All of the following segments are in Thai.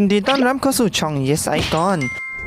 ยินดีต้อนรับเข้าสู่ช่อง Yes Icon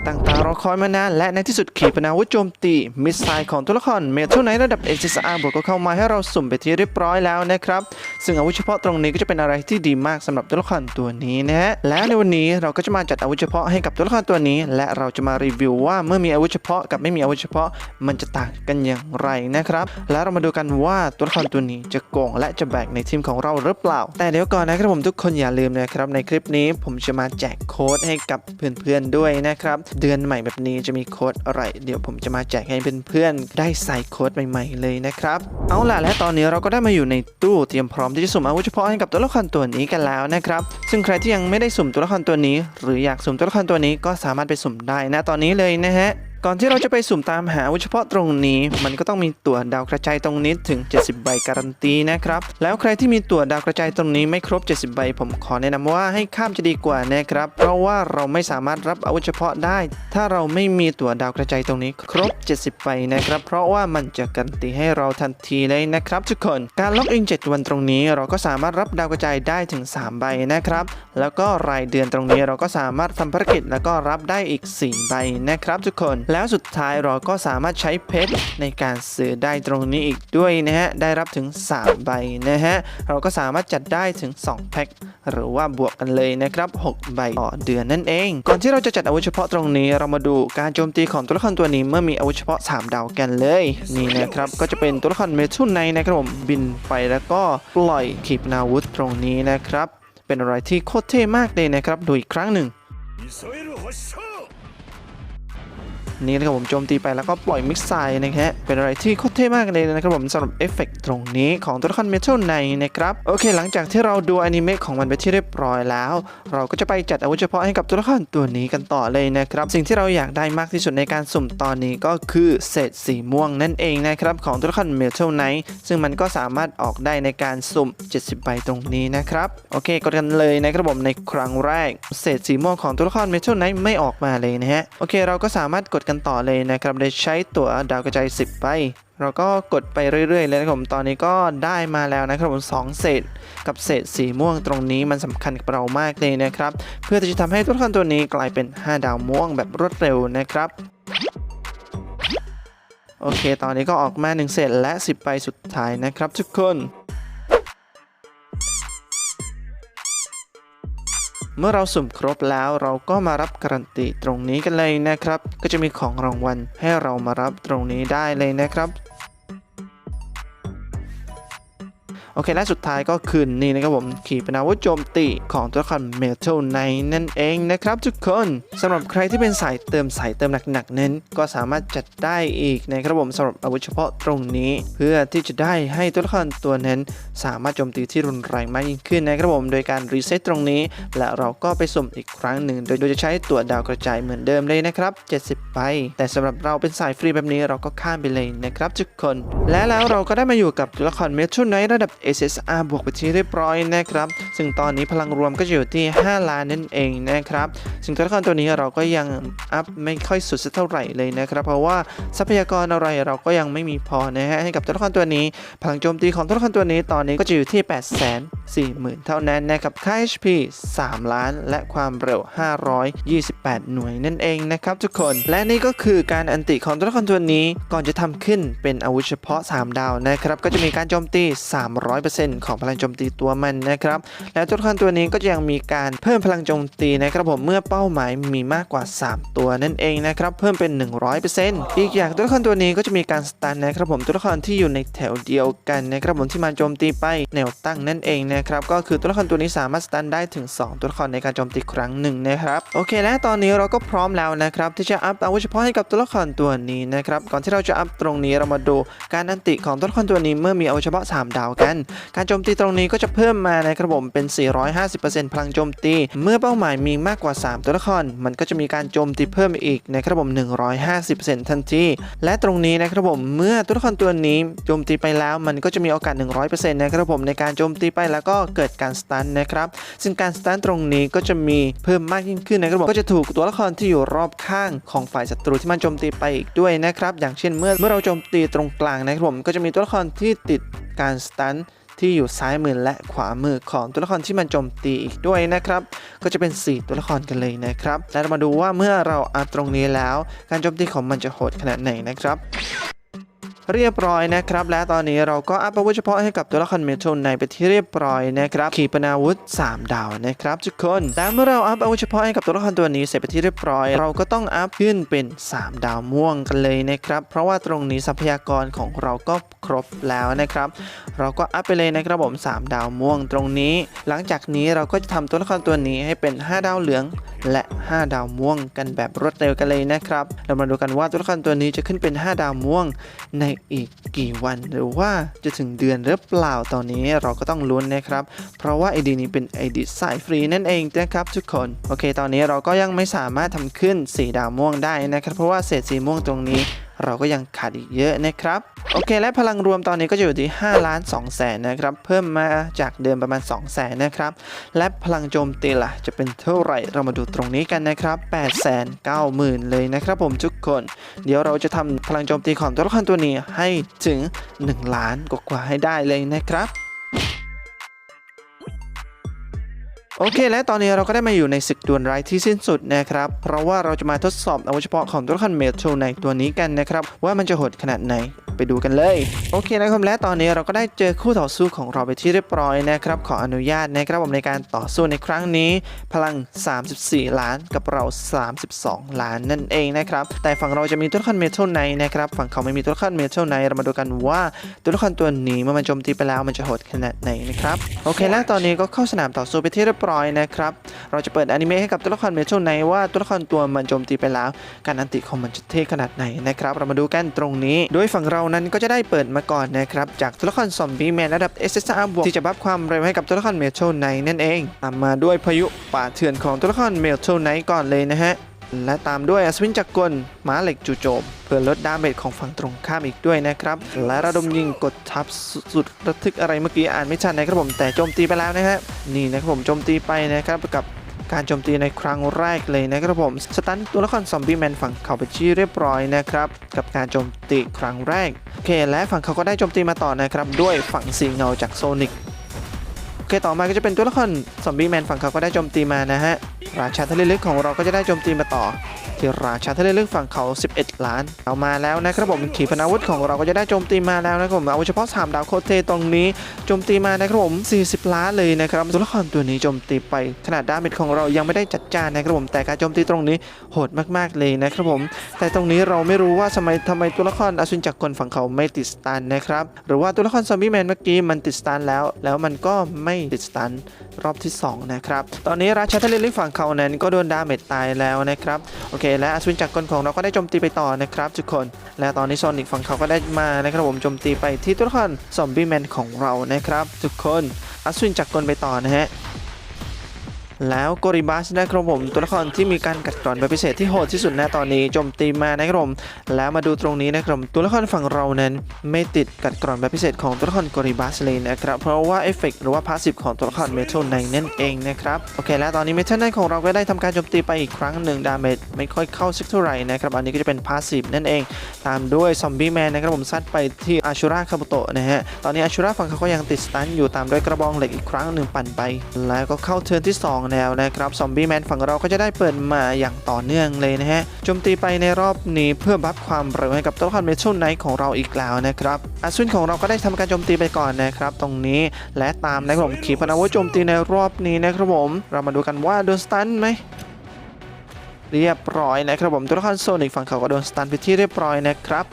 ตั้งตารอคอยมานานและในที่สุดขีปนาวุธโจมตี มิสไซล์ของตัวละครเมทัลไนระดับ HSR บวกก็เข้ามาให้เราสุ่มไปที่เรียบร้อยแล้วนะครับ ซึ่งอาวุธเฉพาะตรงนี้ก็จะเป็นอะไรที่ดีมากสำหรับตัวละครตัวนี้นะฮะและในวันนี้เราก็จะมาจัดอาวุธเฉพาะให้กับตัวละครตัวนี้ และเราจะมารีวิวว่าเมื่อมีอาวุธเฉพาะกับไม่มีอาวุธเฉพาะมันจะต่างกันอย่างไรนะครับ และเรามาดูกันว่าตัวละครตัวนี้จะโกงและจะแบกในทีมของเราหรือเปล่า แต่เดี๋ยวก่อนนะครับผมทุกคนอย่าลืมนะครับในคลิปนี้ผมจะมาแจกโค้ดให้กับเพื่อนๆด้วยนะครับเดือนใหม่แบบนี้จะมีโค้ดอะไร เดี๋ยวผมจะมาแจกให้เพื่อนๆได้ใส่โค้ดใหม่ๆเลยนะครับ เอาล่ะและตอนนี้เราก็ได้มาอยู่ในตู้เตรียมพร้อมที่จะสุ่มอาวุธเฉพาะให้กับตัวละครตัวนี้กันแล้วนะครับซึ่งใครที่ยังไม่ได้สุ่มตัวละครตัวนี้ หรืออยากสุ่มตัวละครตัวนี้ก็สามารถไปสุ่มได้นะตอนนี้เลยนะฮะ ก่อนที่เราจะไปสุ่มตามหาอาวุธเฉพาะตรงนี้ มันก็ต้องมีตั๋วดาวกระจายตรงนี้ถึง 70 ใบการันตีนะครับ แล้วใครที่มีตั๋วดาวกระจายตรงนี้ไม่ครบ 70 ใบ ผมขอแนะนำว่าให้ข้ามจะดีกว่านะครับ เพราะว่าเราไม่สามารถรับอาวุธเฉพาะได้ ถ้าเราไม่มีตั๋วดาวกระจายตรงนี้ครบ 70 ใบนะครับ เพราะว่ามันจะการันตีให้เราทันทีเลยนะครับทุกคน การล็อกอิน 7 วันตรงนี้เราก็สามารถรับดาวกระจายได้ถึง 3 ใบนะครับ แล้วก็รายเดือนตรงนี้เราก็สามารถทำภารกิจแล้วก็รับได้อีก 4 ใบนะครับทุกคนแล้วสุดท้ายเราก็สามารถใช้เพชรในการซื้อได้ตรงนี้อีกด้วยนะฮะ ได้รับถึง 3 ใบนะฮะ เราก็สามารถจัดได้ถึง 2 แพ็คหรือว่าบวกกันเลยนะครับ 6 ใบต่อเดือนนั่นเอง ก่อนที่เราจะจัดอาวุธเฉพาะตรงนี้ เรามาดูการโจมตีของตัวละครตัวนี้เมื่อมีอาวุธเฉพาะ 3 ดาวกันเลย นี่นะครับ ก็จะเป็นตัวละครเมทุนในนะครับผมบินไปแล้วก็ปล่อยขีปนาวุธตรงนี้นะครับ เป็นอะไรที่โคตรเท่มากเลยนะครับ ดูอีกครั้งหนึ่ง นี่นะครับผมโจมตีไปแล้วก็ปล่อยมิกไซล์นะฮะเป็นอะไรที่โคตรเท่มากเลยนะครับผมสำหรับเอฟเฟกต์ตรงนี้ของตัวละครเมทัลในนะครับโอเค หลังจากที่เราดูอนิเมะของมันไปที่เรียบร้อยแล้ว เราก็จะไปจัดอาวุธเฉพาะให้กับตัวละครตัวนี้กันต่อเลยนะครับสิ่งที่เราอยากได้มากที่สุดในการสุ่มตอนนี้ก็คือเศษสีม่วงนั่นเองนะครับของตัวละครเมทัลไนซึ่งมันก็สามารถออกได้ในการสุ่ม 70ใบตรงนี้นะครับโอเคกดกันเลยนะครับผมในครั้งแรก เศษสีม่วงของตัวละครเมทัลไนไม่ออกมาเลยนะฮะโอเค เราก็สามารถกดกันต่อเลยนะครับโดยใช้ตัวดาวกระจาย 10ใบเราก็กดไปเรื่อยๆเลยนะครับผมตอนนี้ก็ได้มาแล้วนะครับผมสองเศษ กับเศษสีม่วงตรงนี้มันสำคัญกับเรามากเลยนะครับ เพื่อที่จะทำให้ตัวละครตัวนี้กลายเป็น 5 ดาวม่วงแบบรวดเร็วนะครับโอเค ตอนนี้ก็ออกมา1เศษและ 10ใบสุดท้ายนะครับทุกคน เมื่อเราสุ่มครบแล้วเราก็มารับการันตีตรงนี้กันเลยนะครับ ก็จะมีของรางวัลให้เรามารับตรงนี้ได้เลยนะครับ โอเค และสุดท้ายก็คือนี่นะครับผมขีปนาวุธโจมตีของตัวละครเมทัลไนนั่นเองนะครับทุกคนสำหรับใครที่เป็นสายเติมสายเติมหนักๆเน้น ก็สามารถจัดได้อีกนะครับผมสำหรับอาวุธเฉพาะตรงนี้ เพื่อที่จะได้ให้ตัวละครตัวนั้น สามารถโจมตีที่รุนแรงมากยิ่งขึ้นนะครับผมโดยการรีเซ็ตตรงนี้ และเราก็ไปสุ่มอีกครั้งหนึ่ง โดยจะใช้ตัวดาวกระจายเหมือนเดิมเลยนะครับ 70ใบแต่สำหรับเราเป็นสายฟรีแบบนี้เราก็ข้ามไปเลยนะครับทุกคน และแล้วเราก็ได้มาอยู่กับตัวละครเมทัลไนระดับ SSR บวกไปที่เรียบร้อยนะครับ ซึ่งตอนนี้พลังรวมก็จะอยู่ที่ 5 ล้านนั่นเองนะครับ ซึ่งตัวละครตัวนี้เราก็ยังอัพไม่ค่อยสุดสักเท่าไหร่เลยนะครับ เพราะว่าทรัพยากรอะไรเราก็ยังไม่มีพอนะฮะให้กับตัวละครตัวนี้ พลังโจมตีของตัวละครตัวนี้ตอนนี้ก็จะอยู่ที่ 8 0 0 0 0 0 เท่านั้นนะครับค่า HP 3 ล้าน และความเร็ว 528 หน่วยนั่นเองนะครับทุกคน และนี่ก็คือการอันติของตัวละครตัวนี้ก่อนจะทำขึ้นเป็นอาวุธเฉพาะ 3 ดาวนะครับ ก็จะมีการโจมตี 300%ของพลังโจมตีตัวมันนะครับ และตัวละครตัวนี้ก็จะยังมีการเพิ่มพลังโจมตีนะครับผมเมื่อเป้าหมายมีมากกว่า 3 ตัวนั่นเองนะครับเพิ่มเป็น 100%อีกอย่างตัวละครตัวนี้ก็จะมีการสตันนะครับผมตัวละครที่อยู่ในแถวเดียวกันนะครับผมที่มาโจมตีไปแนวตั้งนั่นเองนะครับก็คือตัวละครตัวนี้สามารถสตันได้ถึง 2 ตัวละครในการโจมตีครั้งหนึ่งนะครับโอเค และตอนนี้เราก็พร้อมแล้วนะครับที่จะอัพอาวุธเฉพาะให้กับตัวละครตัวนี้นะครับก่อนที่เราจะอัพตรงนี้เรามาดูการอันติของตัวละครตัวนี้เมื่อมีอาวุธเฉพาะ 3 ดาวกัน การโจมตีตรงนี้ก็จะเพิ่มมานะครับผมเป็น 450%พลังโจมตี เมื่อเป้าหมายมีมากกว่า 3 ตัวละคร มันก็จะมีการโจมตีเพิ่มอีกนะครับผม 150%ทันที และตรงนี้นะครับผมเมื่อตัวละครตัวนี้โจมตีไปแล้วมันก็จะมีโอกาส 100%นะครับผมในการโจมตีไปแล้วก็เกิดการสตันนะครับ ซึ่งการสตันตรงนี้ก็จะมีเพิ่มมากยิ่งขึ้นนะครับผมก็จะถูกตัวละครที่อยู่รอบข้างของฝ่ายศัตรูที่มันโจมตีไปอีกด้วยนะครับ อย่างเช่นเมื่อเมื่อเราโจมตีตรงกลางนะครับผมก็จะมีตัวละครที่ติดการสตันที่อยู่ซ้ายมือและขวามือของตัวละครที่มันโจมตีอีกด้วยนะครับ ก็จะเป็น 4 ตัวละครกันเลยนะครับ และเรามาดูว่าเมื่อเราอัพตรงนี้แล้ว การโจมตีของมันจะโหดขนาดไหนนะครับ เรียบร้อยนะครับ และตอนนี้เราก็อัพอาวุธเฉพาะให้กับตัวละครเมทัลในไปที่เรียบร้อยนะครับขีปนาวุธ 3 ดาวนะครับทุกคนและเมื่อเราอัพอาวุธเฉพาะให้กับตัวละครตัวนี้เสร็จไปที่เรียบร้อย เราก็ต้องอัพขึ้นเป็น 3 ดาวม่วงกันเลยนะครับเพราะว่าตรงนี้ทรัพยากรของเราก็ครบแล้วนะครับ เราก็อัพไปเลยนะครับผม 3 ดาวม่วงตรงนี้ หลังจากนี้เราก็จะทำตัวละครตัวนี้ให้เป็น 5 ดาวเหลือง และ 5 ดาวม่วงกันแบบรวดเร็วกันเลยนะครับ เรามาดูกันว่าตัวละครตัวนี้จะขึ้นเป็น 5 ดาวม่วงในอีกกี่วัน หรือว่าจะถึงเดือนหรือเปล่าตอนนี้เราก็ต้องลุ้นนะครับ เพราะว่า ID นี้เป็น ID สายฟรีนั่นเองนะครับทุกคน โอเค ตอนนี้เราก็ยังไม่สามารถทำขึ้น 4 ดาวม่วงได้นะครับ เพราะว่าเศษสีม่วงตรงนี้ เราก็ยังขาดอีกเยอะนะครับ โอเค และพลังรวมตอนนี้ก็จะอยู่ที่5ล้าน2แสนนะครับ เพิ่มมาจากเดิมประมาณ2แสนนะครับ และพลังโจมตีล่ะ จะเป็นเท่าไหร่เรามาดูตรงนี้กันนะครับ8 9 0 0 0 0 เลยนะครับผมทุกคน เดี๋ยวเราจะทำพลังโจมตีของตัวละครตัวนี้ให้ถึง 1 ล้านกว่าให้ได้เลยนะครับ โอเค และตอนนี้เราก็ได้มาอยู่ในศึกดวลไร้ที่สิ้นสุดนะครับ เพราะว่าเราจะมาทดสอบอาวุธเฉพาะของตัวละครเมทัลในตัวนี้กันนะครับ ว่ามันจะโหดขนาดไหน ไปดูกันเลย โอเคนะครับและตอนนี้เราก็ได้เจอคู่ต่อสู้ของเราไปที่เรียบร้อยนะครับ ขออนุญาตนะครับผมในการต่อสู้ในครั้งนี้ พลัง 34 ล้านกับเรา 32 ล้านนั่นเองนะครับ แต่ฝั่งเราจะมีตัวละครเมทัลไนนะครับ ฝั่งเขาไม่มีตัวละครเมทัลไนเรามาดูกันว่าตัวละครตัวนี้เมื่อมันโจมตีไปแล้วมันจะโหดขนาดไหนนะครับ โอเคและตอนนี้ก็เข้าสนามต่อสู้ไปที่เรียบร้อยนะครับ เราจะเปิดอนิเมะให้กับตัวละครเมทัลไนว่าตัวละครตัวมันโจมตีไปแล้ว การอันติของมันจะเท่ขนาดไหนนะครับ เรามาดูกันตรงนี้ โดยฝั่งเราานั้นก็จะได้เปิดมาก่อนนะครับ จากตัวละครซอมบี้แมนระดับ SSR บวกที่จะบัฟความเร็วให้กับตัวละครเมทัลไนนั่นเองตามมาด้วยพายุป่าเถื่อนของตัวละครเมทัลไนก่อนเลยนะฮะและตามด้วยอัศวินจักรกลม้าเหล็กจู่โจม เพื่อลดดาเมจของฝั่งตรงข้ามอีกด้วยนะครับ และระดมยิงกดทับสุดระทึกอะไรเมื่อกี้อ่านไม่ชัดนะครับผมแต่โจมตีไปแล้วนะฮะนี่นะครับผมโจมตีไปนะครับกับ การโจมตีในครั้งแรกเลยนะครับผม สตันตัวละครซอมบี้แมนฝั่งเขาไปชี้เรียบร้อยนะครับ กับการโจมตีครั้งแรก โอเค และฝั่งเขาก็ได้โจมตีมาต่อนะครับ ด้วยฝั่งสีเงาจากโซนิกโอเค ต่อมาก็จะเป็นตัวละครซอมบี้แมนฝั่งเขาก็ได้โจมตีมานะฮะ ราชาทะเลลึกของเราก็จะได้โจมตีมาต่อ ที่ราชาทะเลลึกฝั่งเขา 11 ล้าน เอามาแล้วนะครับผมขีปนาวุธของเราก็จะได้โจมตีมาแล้วนะครับผมเอาเฉพาะ3ดาวโคเทตรงนี้โจมตีมานะครับผม 40 ล้านเลยนะครับตัวละครตัวนี้โจมตีไปขนาดดาเมจของเรายังไม่ได้จัดจ้านนะครับผมแต่การโจมตีตรงนี้โหดมากๆเลยนะครับผม แต่ตรงนี้เราไม่รู้ว่าทำไมทำไมตัวละครอสุนจักรกลฝั่งเขาไม่ติดสตันนะครับหรือว่าตัวละครซอมบี้แมนเมื่อกี้มันติดสตันแล้ว แล้วมันก็ไม่ติดสตัน รอบที่สองนะครับ ตอนนี้ราชาทะเลลึกฝั่งเขานั้นก็โดนดาเมจตายแล้วนะครับ โอเค และอสุนจักรกลของเราก็ได้โจมตีไปต่อนะครับทุกคน และตอนนี้โซนิกฝั่งเขาก็ได้มานะครับผมโจมตีไปที่ตัวละครซอมบี้แมนของเรานะครับทุกคนอสุนจักรกลไปต่อนะฮะ แล้วโกริบัสนะครับผมตัวละครที่มีการกัดกร่อนแบบพิเศษที่โหดที่สุดนะตอนนี้โจมตีมานะครับผมแล้วมาดูตรงนี้นะครับตัวละครฝั่งเรานั้นไม่ติดกัดกร่อนแบบพิเศษของตัวละครโกริบัสเลยนะครับเพราะว่าเอฟเฟกหรือว่าพาสซีฟของตัวละครเมทัลไนนั่นเองนะครับโอเค แล้วตอนนี้เมทัลไนของเราก็ได้ทำการโจมตีไปอีกครั้งหนึ่งดาเมจไม่ค่อยเข้าสักเท่าไหร่นะครับอันนี้ก็จะเป็นพาสซีฟนั่นเอง ตามด้วยซอมบี้แมนนะครับผมซัดไปที่อาชูราคาบุโตะนะฮะตอนนี้อาชูราฝั่งเขาก็ยังติดสตันอยู่ตามด้วยกระบองเหล็กอีกครั้งหนึ่งปั่นไป แล้วก็เข้าเทิร์นที่2แล้วนะครับซอมบี้แมนฝั่งเราก็จะได้เปิดมาอย่างต่อเนื่องเลยนะฮะโจมตีไปในรอบนี้เพื่อบัฟความเร็วให้กับตัวละครเมทัลไนท์ของเราอีกแล้วนะครับอาซุนของเราก็ได้ทำการโจมตีไปก่อนนะครับตรงนี้และตามนะครับผมขีปนาวุธโจมตีในรอบนี้นะครับผมเรามาดูกันว่าโดนสตันไหมเรียบร้อยนะครับผมตัวละครโซนิกฝั่งเขาก็โดนสตันไปที่เรียบร้อยนะครับ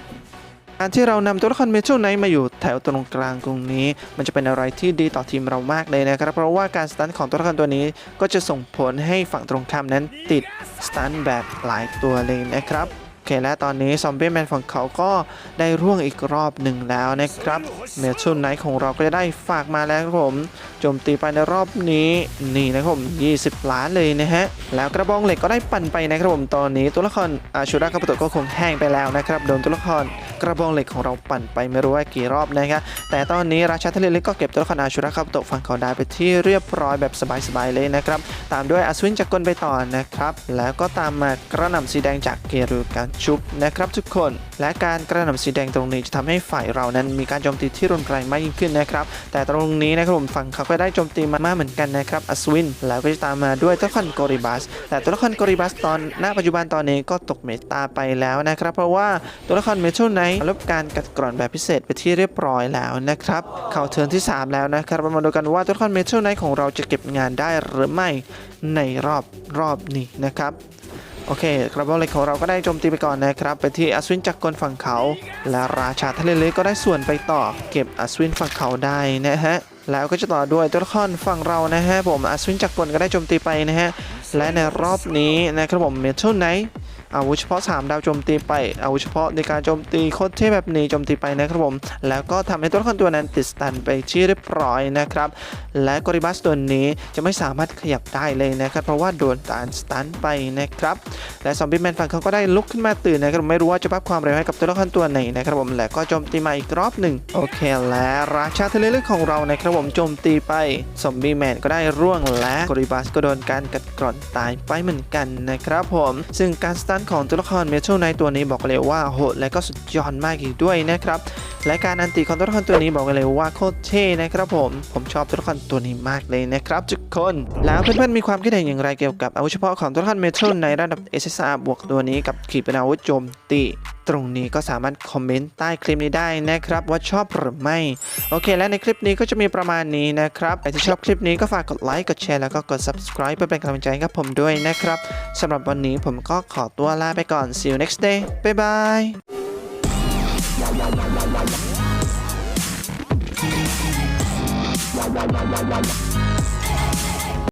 การที่เรานำตัวละครเมทัลไนท์มาอยู่แถวตรงกลางตรงนี้ มันจะเป็นอะไรที่ดีต่อทีมเรามากเลยนะครับ เพราะว่าการสตันของตัวละครตัวนี้ก็จะส่งผลให้ฝั่งตรงข้ามนั้นติดสตันแบบหลายตัวเลยนะครับโอเคและตอนนี้ซอมบี้แมนฝั่งเขาก็ได้ร่วงอีกรอบหนึ่งแล้วนะครับเมทัลไนท์ของเราก็จะได้ฝากมาแล้วครับผมจมตีไปในรอบนี้นี่นะครับผม20 ล้านเลยนะฮะแล้วกระบองเหล็กก็ได้ปั่นไปนะครับผมตอนนี้ตัวละครอาชูราคาปโตะก็คงแห้งไปแล้วนะครับโดนตัวละครกระบองเหล็กของเราปั่นไปไม่รู้ว่ากี่รอบนะครับแต่ตอนนี้ราชาทะเลลึกก็เก็บตัวละครอาชูระคาบุโตะฝั่งเขาได้ไปที่เรียบร้อยแบบสบายๆเลยนะครับตามด้วยอัศวินจักรกลไปต่อนะครับแล้วก็ตามมากระหน่ำสีแดงจากเกรูการชุบนะครับทุกคน และการกระหน่ำสีแดงตรงนี้จะทำให้ฝ่ายเรานั้นมีการโจมตีที่รุนแรงมากยิ่งขึ้นนะครับแต่ตรงนี้นะครับผมฝั่งเขาก็ได้โจมตีมามาเหมือนกันนะครับอัศวิน แล้วก็จะตามมาด้วยตัวละครโกริบัสแต่ตัวละครโกริบัสตอนณปัจจุบันตอนนี้ก็ตกเมตาไปแล้วนะครับ เพราะว่าตัวละครเมทัลไนท์รับการกัดกร่อนแบบพิเศษไปที่เรียบร้อยแล้วนะครับเข้าเทิร์นที่ 3 แล้วนะครับมาดูกันว่าตัวละครเมทัลไนท์ของเราจะเก็บงานได้หรือไม่ในรอบรอบนี้นะครับโอเคกระบอกเหล็กของเราก็ได้โจมตีไปก่อนนะครับ ไปที่อัศวินจักรกลฝั่งเขา และราชาทะเลเลึกก็ได้ส่วนไปต่อ เก็บอัศวินฝั่งเขาได้นะฮะ แล้วก็จะต่อด้วยตัวละครฝั่งเรานะฮะผมอัศวินจักรพลก็ได้โจมตีไปนะฮะและในรอบนี้นะครับผมเมทัลไนท์ อาวุธเฉพาะ 3 ดาวโจมตีไปอาวุธเฉพาะในการโจมตีโคตรเท่แบบนี้โจมตีไปนะครับผมแล้วก็ทำให้ตัวละครตัวนั้นติดสตันไปที่เรียบร้อยนะครับและกอริบัสตัวนี้จะไม่สามารถขยับได้เลยนะครับเพราะว่าโดนตานสตันไปนะครับและซอมบี้แมนฝั่งเขาก็ได้ลุกขึ้นมาตื่นนะครับไม่รู้ว่าจะพับความเร็วให้กับตัวละครตัวไหนนะครับผมและก็โจมตีมาอีกรอบหนึ่งโอเค และราชาทะเลลึกของเรานะครับผมโจมตีไปซอมบี้แมนก็ได้ร่วงและกอริบัสก็โดนการกัดกร่อนตายไปเหมือนกันนะครับผมซึ่งการสตันของตัวละครเมทัลไนตัวนี้บอกเลยว่าโหดและก็สุดยอดมากอีกด้วยนะครับและการอันติของตัวละครตัวนี้บอกเลยว่าโคตรเท่นะครับผมผมชอบตัวละครตัวนี้มากเลยนะครับทุกคน แล้วเพื่อนๆมีความคิดเห็นอย่างไรเกี่ยวกับอาวุธเฉพาะของตัวละครเมทัลในระดับ SSR บวกตัวนี้กับขีปนาวุธโจมตี ตรงนี้ก็สามารถคอมเมนต์ใต้คลิปนี้ได้นะครับ ว่าชอบหรือไม่ โอเค และในคลิปนี้ก็จะมีประมาณนี้นะครับใครที่ชอบคลิปนี้ก็ฝากกดไลค์กดแชร์แล้วก็กด subscribe เพื่อเป็นกำลังใจให้กับผมด้วยนะครับสำหรับวันนี้ผมก็ขอตัวลาไปก่อน see you next day bye bye